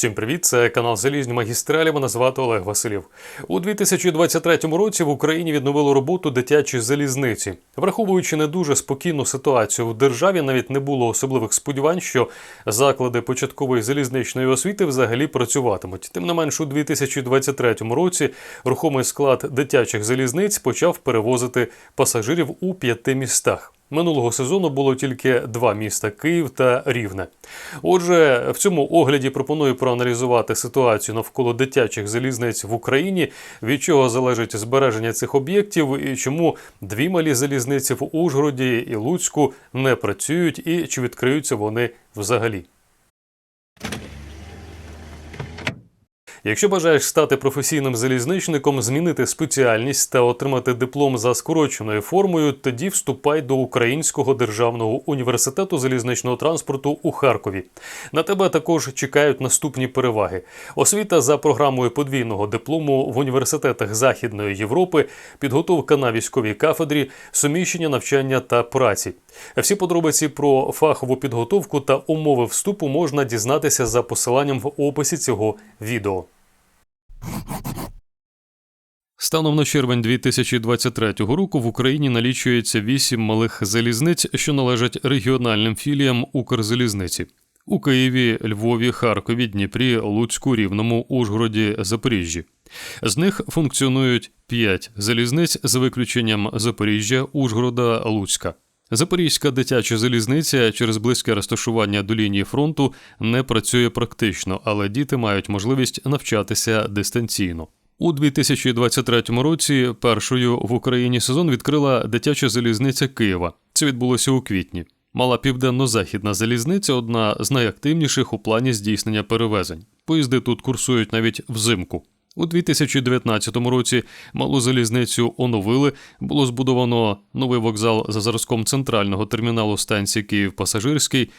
Всім привіт! Це канал Залізні магістралі. Мене звати Олег Василів. У 2023 році в Україні відновили роботу дитячі залізниці. Враховуючи не дуже спокійну ситуацію в державі, навіть не було особливих сподівань, що заклади початкової залізничної освіти взагалі працюватимуть. Тим не менш, у 2023 році рухомий склад дитячих залізниць почав перевозити пасажирів у п'яти містах. Минулого сезону було тільки два міста Київ та Рівне. Отже, в цьому огляді пропоную проаналізувати ситуацію навколо дитячих залізниць в Україні, від чого залежить збереження цих об'єктів, і чому дві малі залізниці в Ужгороді і Луцьку не працюють, і чи відкриються вони взагалі. Якщо бажаєш стати професійним залізничником, змінити спеціальність та отримати диплом за скороченою формою, тоді вступай до Українського державного університету залізничного транспорту у Харкові. На тебе також чекають наступні переваги: освіта за програмою подвійного диплому в університетах Західної Європи, підготовка на військовій кафедрі, суміщення навчання та праці. Всі подробиці про фахову підготовку та умови вступу можна дізнатися за посиланням в описі цього відео. Станом на червень 2023 року в Україні налічується 8 малих залізниць, що належать регіональним філіям Укрзалізниці. У Києві, Львові, Харкові, Дніпрі, Луцьку, Рівному, Ужгороді, Запоріжжі. З них функціонують 5 залізниць з виключенням Запоріжжя, Ужгорода, Луцька. Запорізька дитяча залізниця через близьке розташування до лінії фронту не працює практично, але діти мають можливість навчатися дистанційно. У 2023 році першою в Україні сезон відкрила дитяча залізниця Києва. Це відбулося у квітні. Мала південно-західна залізниця одна з найактивніших у плані здійснення перевезень. Поїзди тут курсують навіть взимку. У 2019 році малу залізницю оновили. Було збудовано новий вокзал за зразком центрального терміналу станції Київ Пасажирський.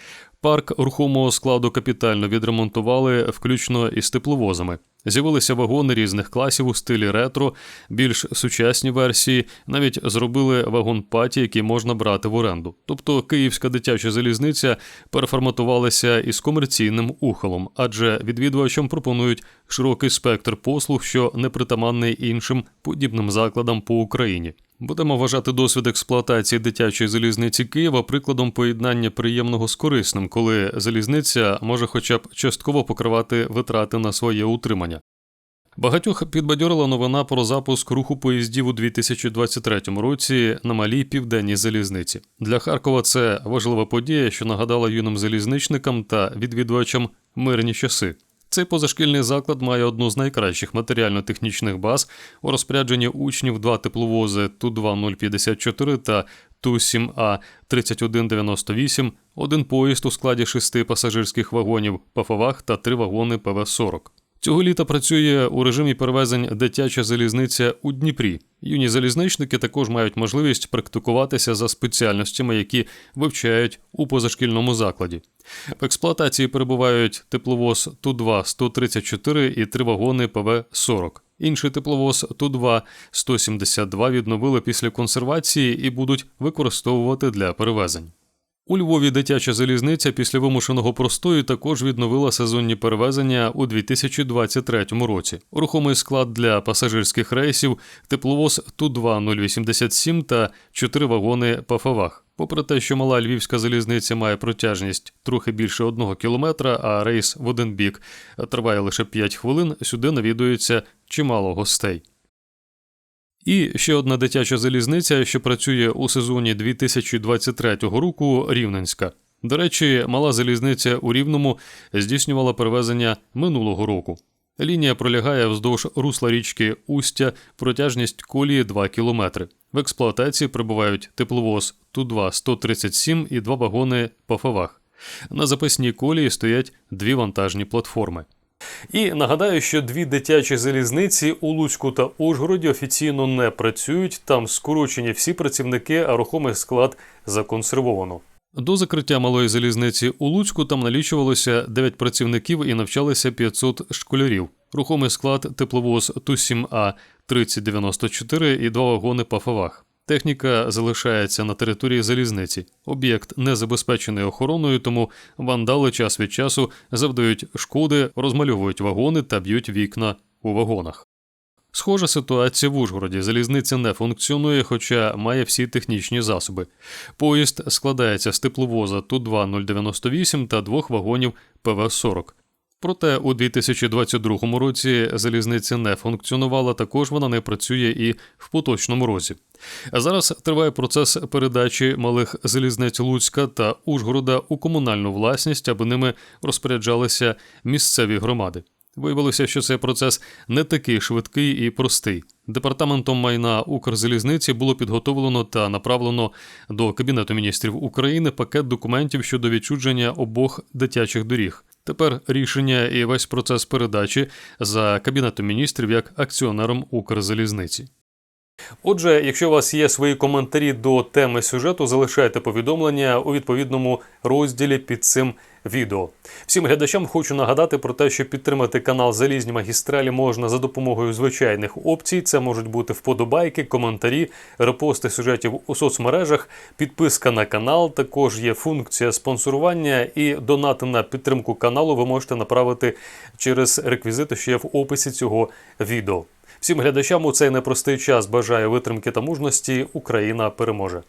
Парк рухомого складу капітально відремонтували, включно із тепловозами. З'явилися вагони різних класів у стилі ретро, більш сучасні версії, навіть зробили вагон паті, який можна брати в оренду. Тобто київська дитяча залізниця переформатувалася із комерційним ухилом, адже відвідувачам пропонують широкий спектр послуг, що не притаманний іншим подібним закладам по Україні. Будемо вважати досвід експлуатації дитячої залізниці Києва прикладом поєднання приємного з корисним, коли залізниця може хоча б частково покривати витрати на своє утримання. Багатьох підбадьорила новина про запуск руху поїздів у 2023 році на малій південній залізниці. Для Харкова це важлива подія, що нагадала юним залізничникам та відвідувачам мирні часи. Цей позашкільний заклад має одну з найкращих матеріально-технічних баз у розпорядженні учнів два тепловози Ту-2-054 та Ту-7А-3198, один поїзд у складі шести пасажирських вагонів пафовах та три вагони ПВ-40. Цього літа працює у режимі перевезень дитяча залізниця у Дніпрі. Юні залізничники також мають можливість практикуватися за спеціальностями, які вивчають у позашкільному закладі. В експлуатації перебувають тепловоз Ту-2-134 і три вагони ПВ-40. Інший тепловоз Ту-2-172 відновили після консервації і будуть використовувати для перевезень. У Львові дитяча залізниця після вимушеного простою також відновила сезонні перевезення у 2023 році. Рухомий склад для пасажирських рейсів, тепловоз Ту-2-087 та чотири вагони ПАФАВАГ. Попри те, що мала львівська залізниця має протяжність трохи більше одного кілометра, а рейс в один бік триває лише 5 хвилин, сюди навідується чимало гостей. І ще одна дитяча залізниця, що працює у сезоні 2023 року, Рівненська. До речі, мала залізниця у Рівному здійснювала перевезення минулого року. Лінія пролягає вздовж русла річки Устя, протяжність колії 2 км. В експлуатації прибувають тепловоз Ту-2-137 і два вагони ПАФАВАГ. На запасній колії стоять дві вантажні платформи. І нагадаю, що дві дитячі залізниці у Луцьку та Ужгороді офіційно не працюють. Там скорочені всі працівники, а рухомий склад законсервовано. До закриття малої залізниці у Луцьку там налічувалося 9 працівників і навчалися 500 школярів. Рухомий склад тепловоз Ту-7А 3094 і два вагони ПАФАВАГ. Техніка залишається на території залізниці. Об'єкт не забезпечений охороною, тому вандали час від часу завдають шкоди, розмальовують вагони та б'ють вікна у вагонах. Схожа ситуація в Ужгороді. Залізниця не функціонує, хоча має всі технічні засоби. Поїзд складається з тепловоза Ту-2-098 та двох вагонів ПВ-40. Проте у 2022 році залізниця не функціонувала, також вона не працює і в поточному році. А зараз триває процес передачі малих залізниць Луцька та Ужгорода у комунальну власність, аби ними розпоряджалися місцеві громади. Виявилося, що цей процес не такий швидкий і простий. Департаментом майна Укрзалізниці було підготовлено та направлено до Кабінету міністрів України пакет документів щодо відчудження обох дитячих доріг. Тепер рішення і весь процес передачі за Кабінетом міністрів як акціонером Укрзалізниці. Отже, якщо у вас є свої коментарі до теми сюжету, залишайте повідомлення у відповідному розділі під цим відео. Всім глядачам хочу нагадати про те, що підтримати канал Залізні магістралі можна за допомогою звичайних опцій. Це можуть бути вподобайки, коментарі, репости сюжетів у соцмережах, підписка на канал. Також є функція спонсорування і донати на підтримку каналу ви можете направити через реквізити, що є в описі цього відео. Всім глядачам у цей непростий час бажаю витримки та мужності. Україна переможе.